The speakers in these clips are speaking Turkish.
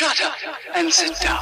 Shut up and sit down.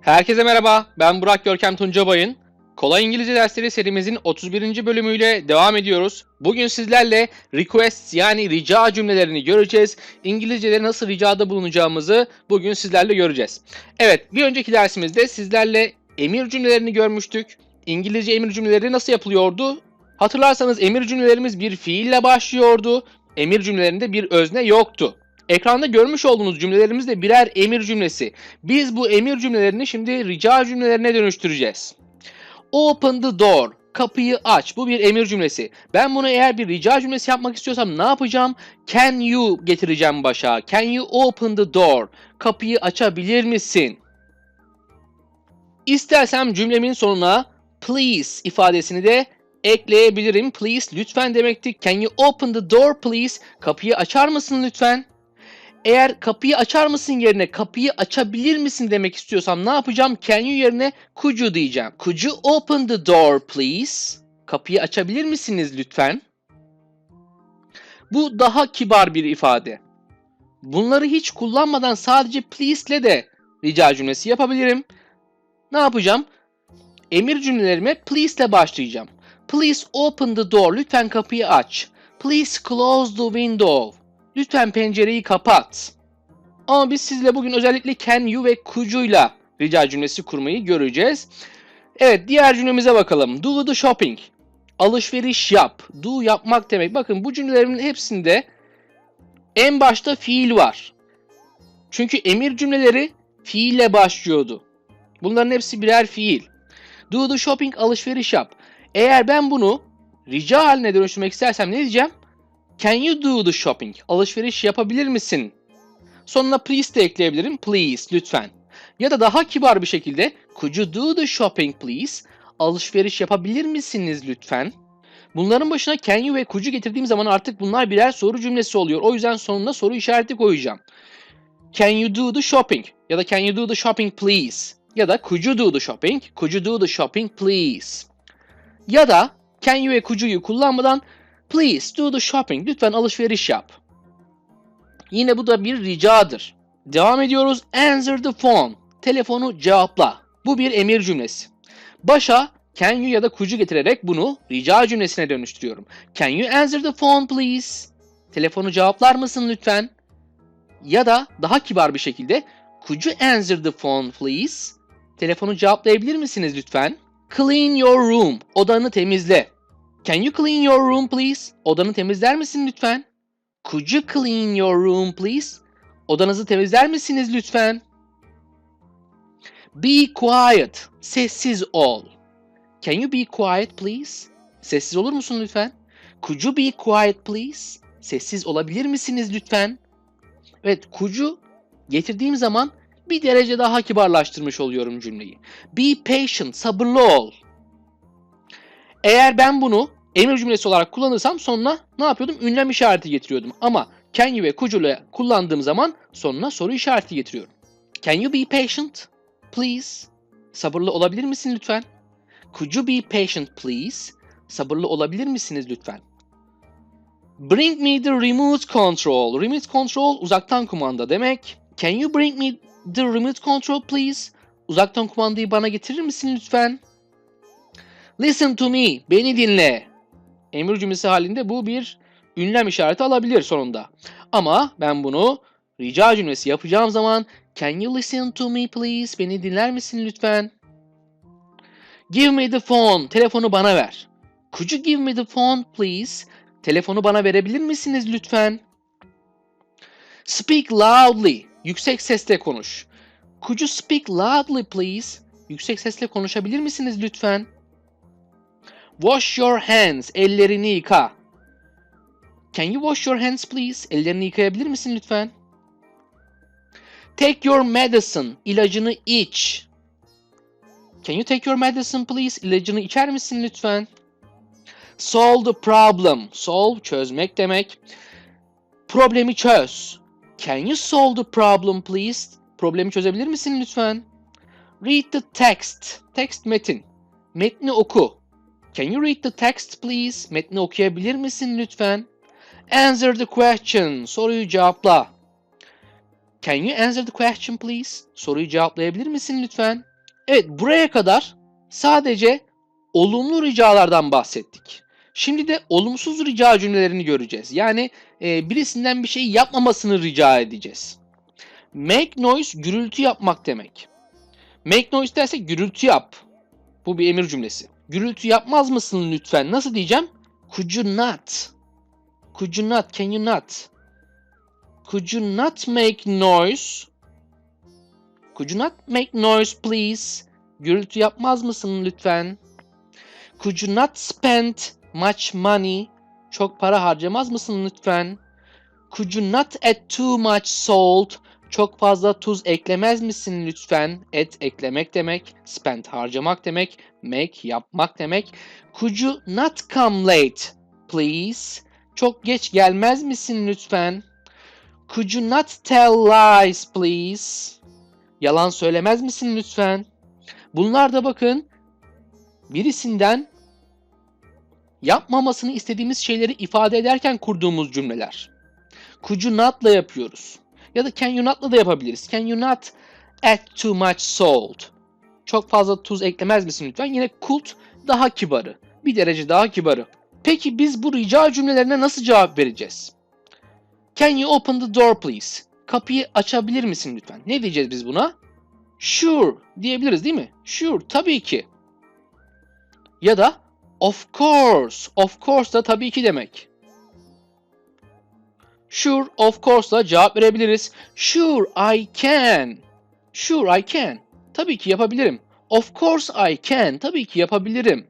Herkese merhaba, ben Burak Görkem Tuncabay'ın. Kolay İngilizce dersleri serimizin 31. bölümüyle devam ediyoruz. Bugün sizlerle requests yani rica cümlelerini göreceğiz. İngilizce'de nasıl ricada bulunacağımızı bugün sizlerle göreceğiz. Evet, bir önceki dersimizde sizlerle emir cümlelerini görmüştük. İngilizce emir cümleleri nasıl yapılıyordu? Hatırlarsanız emir cümlelerimiz bir fiille başlıyordu. Emir cümlelerinde bir özne yoktu. Ekranda görmüş olduğunuz cümlelerimiz de birer emir cümlesi. Biz bu emir cümlelerini şimdi rica cümlelerine dönüştüreceğiz. Open the door. Kapıyı aç. Bu bir emir cümlesi. Ben bunu eğer bir rica cümlesi yapmak istiyorsam ne yapacağım? Can you getireceğim başa. Can you open the door? Kapıyı açabilir misin? İstersem cümlemin sonuna please ifadesini de ekleyebilirim. Please lütfen demekti. Can you open the door please? Kapıyı açar mısın lütfen? Eğer kapıyı açar mısın yerine kapıyı açabilir misin demek istiyorsam ne yapacağım? Can you yerine could you diyeceğim. Could you open the door please? Kapıyı açabilir misiniz lütfen? Bu daha kibar bir ifade. Bunları hiç kullanmadan sadece please ile de rica cümlesi yapabilirim. Ne yapacağım? Emir cümlelerime please ile başlayacağım. Please open the door. Lütfen kapıyı aç. Please close the window. Lütfen pencereyi kapat. Ama biz sizle bugün özellikle can you ve you'la rica cümlesi kurmayı göreceğiz. Evet diğer cümlemize bakalım. Do the shopping. Alışveriş yap. Do yapmak demek. Bakın bu cümlelerin hepsinde en başta fiil var. Çünkü emir cümleleri fiille başlıyordu. Bunların hepsi birer fiil. Do the shopping alışveriş yap. Eğer ben bunu rica haline dönüştürmek istersem ne diyeceğim? Can you do the shopping? Alışveriş yapabilir misin? Sonuna please de ekleyebilirim. Please, lütfen. Ya da daha kibar bir şekilde could you do the shopping please? Alışveriş yapabilir misiniz lütfen? Bunların başına can you ve could you getirdiğim zaman artık bunlar birer soru cümlesi oluyor. O yüzden sonuna soru işareti koyacağım. Can you do the shopping? Ya da can you do the shopping please? Ya da could you do the shopping? Could you do the shopping please? Ya da can you ve could you'yu kullanmadan Please do the shopping. Lütfen alışveriş yap. Yine bu da bir ricadır. Devam ediyoruz. Answer the phone. Telefonu cevapla. Bu bir emir cümlesi. Başa can you ya da could you getirerek bunu rica cümlesine dönüştürüyorum. Can you answer the phone please? Telefonu cevaplar mısın lütfen? Ya da daha kibar bir şekilde could you answer the phone please? Telefonu cevaplayabilir misiniz lütfen? Clean your room. Odanı temizle. Can you clean your room please? Odanı temizler misin lütfen? Could you clean your room please? Odanızı temizler misiniz lütfen? Be quiet. Sessiz ol. Can you be quiet please? Sessiz olur musun lütfen? Could you be quiet please? Sessiz olabilir misiniz lütfen? Evet, you getirdiğim zaman bir derece daha kibarlaştırmış oluyorum cümleyi. Be patient. Sabırlı ol. Eğer ben bunu emir cümlesi olarak kullanırsam sonuna ne yapıyordum? Ünlem işareti getiriyordum. Ama can you ve could kullandığım zaman sonuna soru işareti getiriyorum. Can you be patient? Please. Sabırlı olabilir misin lütfen? Could you be patient please? Sabırlı olabilir misiniz lütfen? Bring me the remote control. Remote control uzaktan kumanda demek. Can you bring me the remote control please? Uzaktan kumandayı bana getirir misin lütfen? Listen to me. Beni dinle. Emir cümlesi halinde bu bir ünlem işareti alabilir sonunda. Ama ben bunu rica cümlesi yapacağım zaman Can you listen to me please? Beni dinler misin lütfen? Give me the phone. Telefonu bana ver. Could you give me the phone please? Telefonu bana verebilir misiniz lütfen? Speak loudly. Yüksek sesle konuş. Could you speak loudly please? Yüksek sesle konuşabilir misiniz lütfen? Wash your hands. Ellerini yıka. Can you wash your hands please? Ellerini yıkayabilir misin lütfen? Take your medicine. İlacını iç. Can you take your medicine please? İlacını içer misin lütfen? Solve the problem. Solve çözmek demek. Problemi çöz. Can you solve the problem please? Problemi çözebilir misin lütfen? Read the text. Text metin. Metni oku. Can you read the text please? Metni okuyabilir misin lütfen? Answer the question. Soruyu cevapla. Can you answer the question please? Soruyu cevaplayabilir misin lütfen? Evet buraya kadar sadece olumlu ricalardan bahsettik. Şimdi de olumsuz rica cümlelerini göreceğiz. Yani e, birisinden bir şey yapmamasını rica edeceğiz. Make noise gürültü yapmak demek. Make noise dersek gürültü yap. Bu bir emir cümlesi. Gürültü yapmaz mısın lütfen? Nasıl diyeceğim? Could you not? Could you not? Can you not? Could you not make noise? Could you not make noise please? Gürültü yapmaz mısın lütfen? Could you not spend much money? Çok para harcamaz mısın lütfen? Could you not add too much salt? Çok fazla tuz eklemez misin lütfen? Add eklemek demek, spend harcamak demek, make yapmak demek. Could you not come late please? Çok geç gelmez misin lütfen? Could you not tell lies please? Yalan söylemez misin lütfen? Bunlar da bakın birisinden yapmamasını istediğimiz şeyleri ifade ederken kurduğumuz cümleler. Could you not'la yapıyoruz. Ya da can you not'la da yapabiliriz. Can you not add too much salt? Çok fazla tuz eklemez misin lütfen? Yine could daha kibarı. Bir derece daha kibarı. Peki biz bu rica cümlelerine nasıl cevap vereceğiz? Can you open the door please? Kapıyı açabilir misin lütfen? Ne diyeceğiz biz buna? Sure diyebiliriz değil mi? Sure tabii ki. Ya da of course. Of course da tabii ki demek. Sure, of course'la cevap verebiliriz. Sure, I can. Sure, I can. Tabii ki yapabilirim. Of course I can. Tabii ki yapabilirim.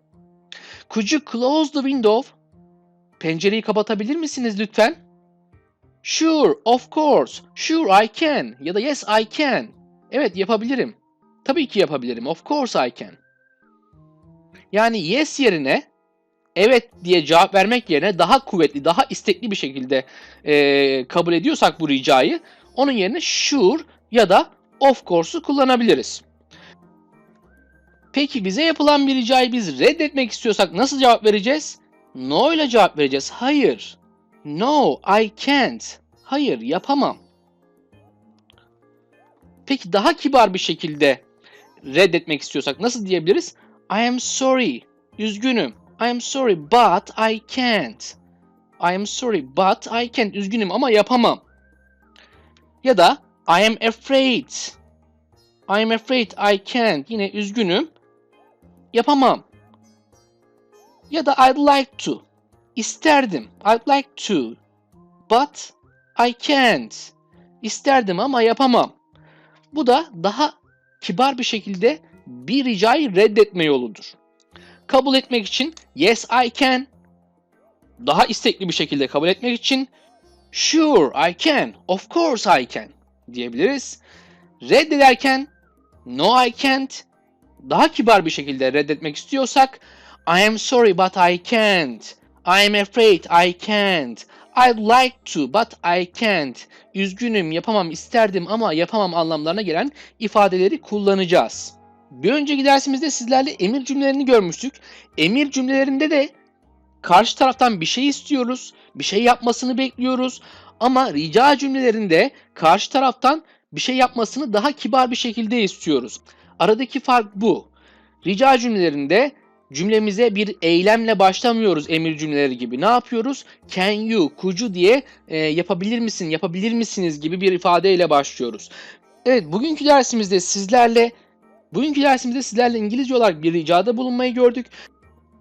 Could you close the window? Pencereyi kapatabilir misiniz lütfen? Sure, of course. Sure, I can. Ya da yes, I can. Evet, yapabilirim. Tabii ki yapabilirim. Of course I can. Yani yes yerine evet diye cevap vermek yerine daha kuvvetli, daha istekli bir şekilde e, kabul ediyorsak bu ricayı onun yerine sure ya da of course'u kullanabiliriz. Peki bize yapılan bir ricayı biz reddetmek istiyorsak nasıl cevap vereceğiz? No ile cevap vereceğiz. Hayır. No, I can't. Hayır, yapamam. Peki daha kibar bir şekilde reddetmek istiyorsak nasıl diyebiliriz? I am sorry. Üzgünüm. I am sorry but I can't. I am sorry but I can't. Üzgünüm ama yapamam. Ya da I am afraid. I am afraid I can't. Yine üzgünüm. Yapamam. Ya da I'd like to. İsterdim. I'd like to. But I can't. İsterdim ama yapamam. Bu da daha kibar bir şekilde bir ricayı reddetme yoludur. Kabul etmek için yes I can. Daha istekli bir şekilde kabul etmek için sure I can, of course I can diyebiliriz. Reddederken no I can't. Daha kibar bir şekilde reddetmek istiyorsak I am sorry but I can't. I am afraid I can't. I'd like to but I can't. Üzgünüm yapamam isterdim ama yapamam anlamlarına gelen ifadeleri kullanacağız. Bir önceki dersimizde sizlerle emir cümlelerini görmüştük. Emir cümlelerinde de karşı taraftan bir şey istiyoruz, bir şey yapmasını bekliyoruz. Ama rica cümlelerinde karşı taraftan bir şey yapmasını daha kibar bir şekilde istiyoruz. Aradaki fark bu. Rica cümlelerinde cümlemize bir eylemle başlamıyoruz emir cümleleri gibi. Ne yapıyoruz? Can you, could you diye e, yapabilir misin, yapabilir misiniz gibi bir ifadeyle başlıyoruz. Evet, bugünkü dersimizde sizlerle bugünkü dersimizde sizlerle İngilizce olarak bir ricada bulunmayı gördük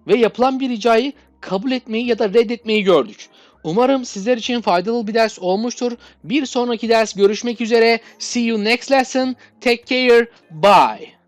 ve yapılan bir ricayı kabul etmeyi ya da reddetmeyi gördük. Umarım sizler için faydalı bir ders olmuştur. Bir sonraki ders görüşmek üzere. See you next lesson. Take care. Bye.